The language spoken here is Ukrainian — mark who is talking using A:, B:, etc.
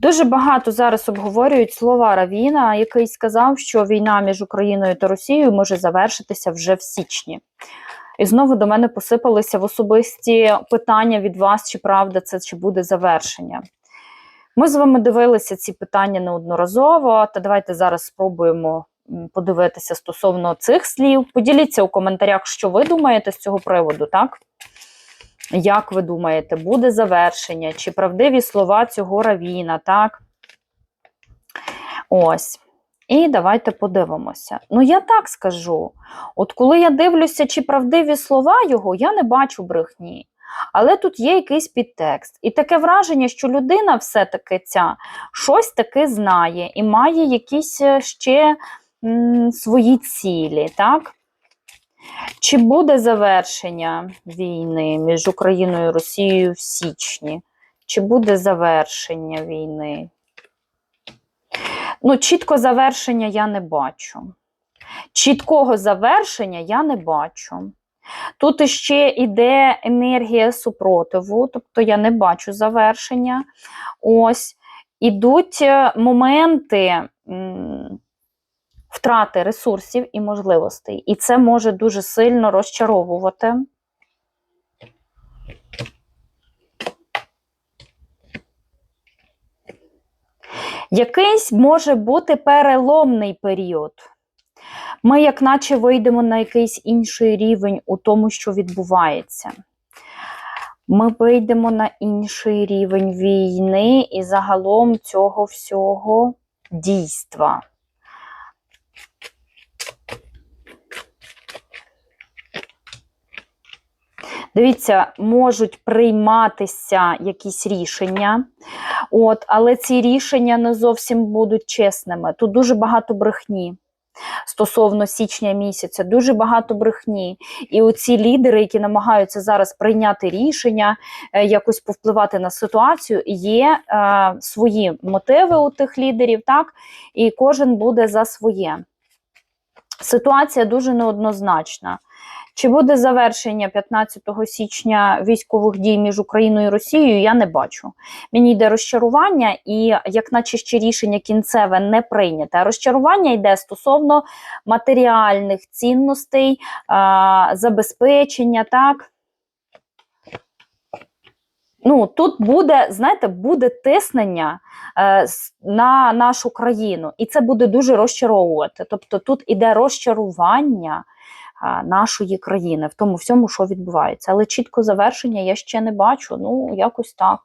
A: Дуже багато зараз обговорюють слова Равіна, який сказав, що війна між Україною та Росією може завершитися вже в січні. І знову до мене посипалися в особисті питання від вас, чи правда це, чи буде завершення. Ми з вами дивилися ці питання неодноразово, та давайте зараз спробуємо подивитися стосовно цих слів. Поділіться у коментарях, що ви думаєте з цього приводу, так? Як ви думаєте, буде завершення? Чи правдиві слова цього равіна, так? Ось. І давайте подивимося. Ну, я так скажу. От коли я дивлюся, чи правдиві слова його, я не бачу брехні. Але тут є якийсь підтекст. І таке враження, що людина все-таки ця щось таки знає і має якісь е, ще м, свої цілі, так? Чи буде завершення війни між Україною і Росією в січні? Чи буде завершення війни? Ну, чітко завершення я не бачу. Чіткого завершення я не бачу. Тут іще йде енергія супротиву, тобто я не бачу завершення. Ось ідуть е, моменти втрати ресурсів і можливостей. І це може дуже сильно розчаровувати. Якийсь може бути переломний період. Ми, як наче, вийдемо на якийсь інший рівень у тому, що відбувається. Ми вийдемо на інший рівень війни і загалом цього всього дійства. Дивіться, можуть прийматися якісь рішення, от, але ці рішення не зовсім будуть чесними. Тут дуже багато брехні. Стосовно січня місяця, дуже багато брехні. І оці лідери, які намагаються зараз прийняти рішення, е, якось повпливати на ситуацію, є е, свої мотиви у тих лідерів, так, і кожен буде за своє. Ситуація дуже неоднозначна. Чи буде завершення 15 січня військових дій між Україною і Росією, я не бачу. Мені йде розчарування, і як наче ще рішення кінцеве не прийняте. Розчарування йде стосовно матеріальних цінностей, забезпечення, так. Ну, тут буде, знаєте, буде тиснення е, на нашу країну, і це буде дуже розчаровувати. Тобто тут іде розчарування е, нашої країни в тому всьому, що відбувається. Але чітко завершення я ще не бачу. Ну, якось так.